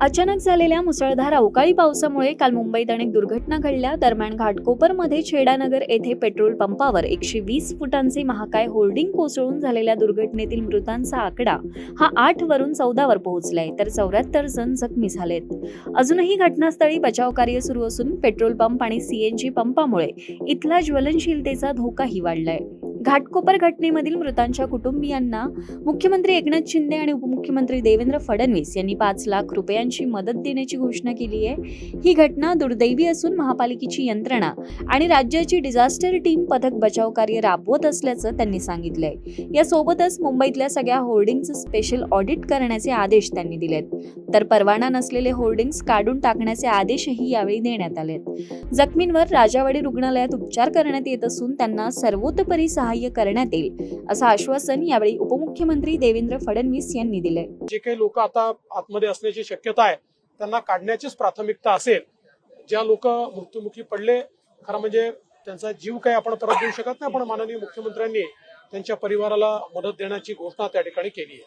अचानक झालेल्या मुसळधार अवकाळी पावसामुळे काल मुंबईत अनेक दुर्घटना घडल्या. दरम्यान घाटकोपरमध्ये छेडानगर येथे पेट्रोल पंपावर एकशे वीस फुटांचे महाकाय होर्डिंग कोसळून झालेल्या दुर्घटनेतील मृतांचा आकडा हा आठ वरून चौदावर पोहोचलाय तर चौऱ्याहत्तर जण जखमी झालेत. अजूनही घटनास्थळी बचाव कार्य सुरू असून पेट्रोल पंप आणि सीएनजी पंपामुळे इथला ज्वलनशीलतेचा धोकाही वाढलाय. घाटकोपर घटनेमधील मृतांच्या कुटुंबियांना मुख्यमंत्री एकनाथ शिंदे आणि उपमुख्यमंत्री देवेंद्र फडणवीस यांनी पाच लाख रुपयांची मदत देण्याची घोषणा केली आहे. ही घटना दुर्दैवी असून महापालिकेची यंत्रणा आणि राज्याची डिझास्टर टीम पथक बचाव कार्य राबवत असल्याचं त्यांनी सांगितलंय. यासोबतच मुंबईतल्या सगळ्या होर्डिंगचं स्पेशल ऑडिट करण्याचे आदेश त्यांनी दिलेत. तर परवाना नसलेले होर्डिंग्स काढून टाकण्याचे आदेशही यावेळी देण्यात आलेत. जखमींवर राजावाडी रुग्णालयात उपचार करण्यात येत असून त्यांना सर्वतोपरी सहाय्य करण्यात येईल असं आश्वासन यावेळी उपमुख्यमंत्री देवेंद्र फडणवीस यांनी दिले जे काही लोक आता आतमध्ये असण्याची शक्यता आहे त्यांना काढण्याचीच प्राथमिकता असेल ज्या लोक मृत्युमुखी पडले खरं म्हणजे त्यांचा जीव काही आपण परत देऊ शकत नाही पण माननीय मुख्यमंत्र्यांनी त्यांच्या परिवाराला मदत देण्याची घोषणा त्या ठिकाणी केली आहे.